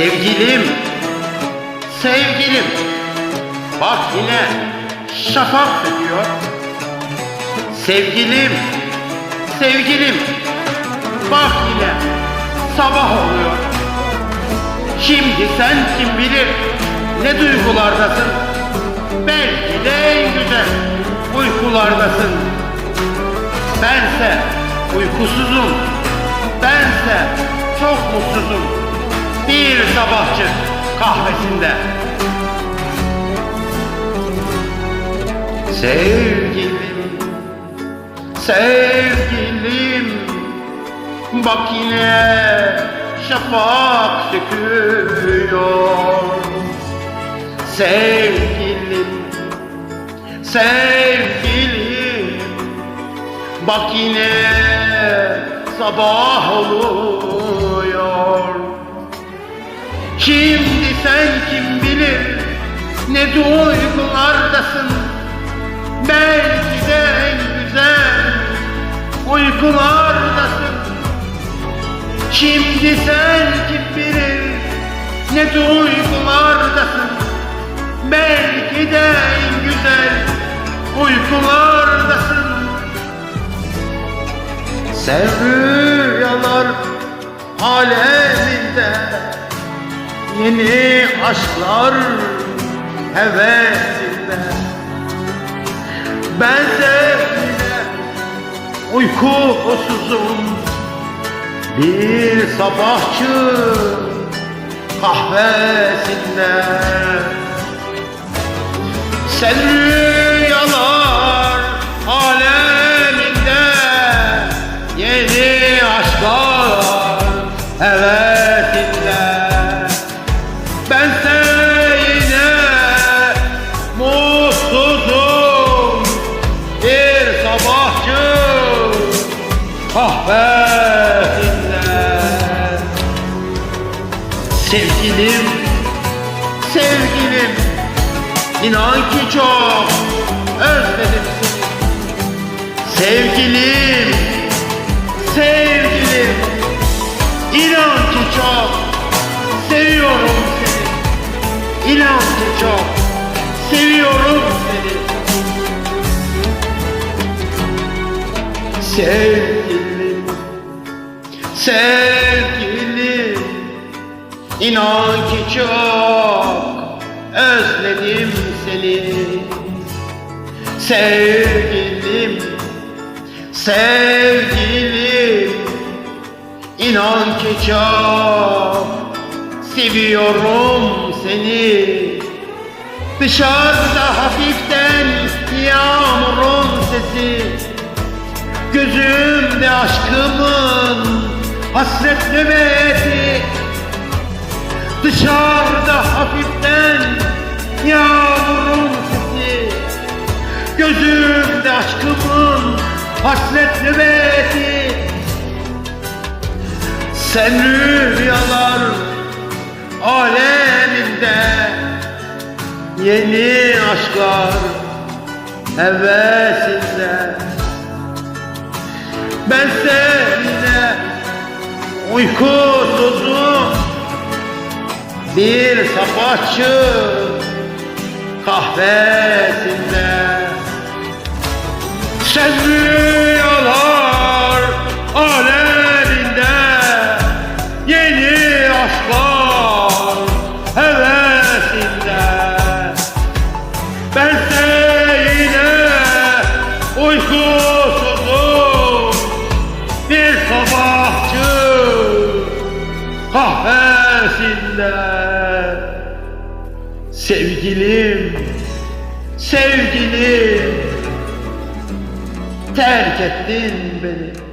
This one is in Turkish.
Sevgilim, sevgilim. Bak yine şafak söküyor. Sevgilim, sevgilim. Bak yine sabah oluyor. Şimdi sen kim bilir ne duygulardasın. Belki de en güzel uykulardasın. Bense uykusuzum. Bense çok mutsuzum. Bir sabahçı kahvesinde. Sevgilim, sevgilim, bak yine şafak söküyor. Sevgilim, sevgilim, bak yine sabah oluyor. Ne duygulardasın? Belki de en güzel uykulardasın. Şimdi sen kim bilir? Ne duygulardasın? Belki de en güzel uykulardasın. Sen rüyalar aleminde Yeni aşklar hevesinde Ben sevgide uykusuzum Bir sabahçı kahvesinde Sen rüyalar kahvesinde Sevgilim, sevgilim. İnan ki çok özledim seni. Sevgilim, sevgilim. İnan ki çok seviyorum seni. İnan ki çok seviyorum seni. Sevgilim, sevgilim İnan ki çok özledim seni. Sevgilim, sevgilim. İnan ki çok seviyorum seni. Dışarıda hafiften yağmurun sesi. Gözümde aşkımın hasret nöbeti Dışarıda hafiften yağmurun sesi. Gözümde aşkımın hasret nöbeti Sen rüyalar aleminde Yeni aşklar hevesinde. Ben seninle uykusuzum Bir sabahçı kahvesinde Sen kahvesinde Sevgilim, sevgilim. Terk ettin beni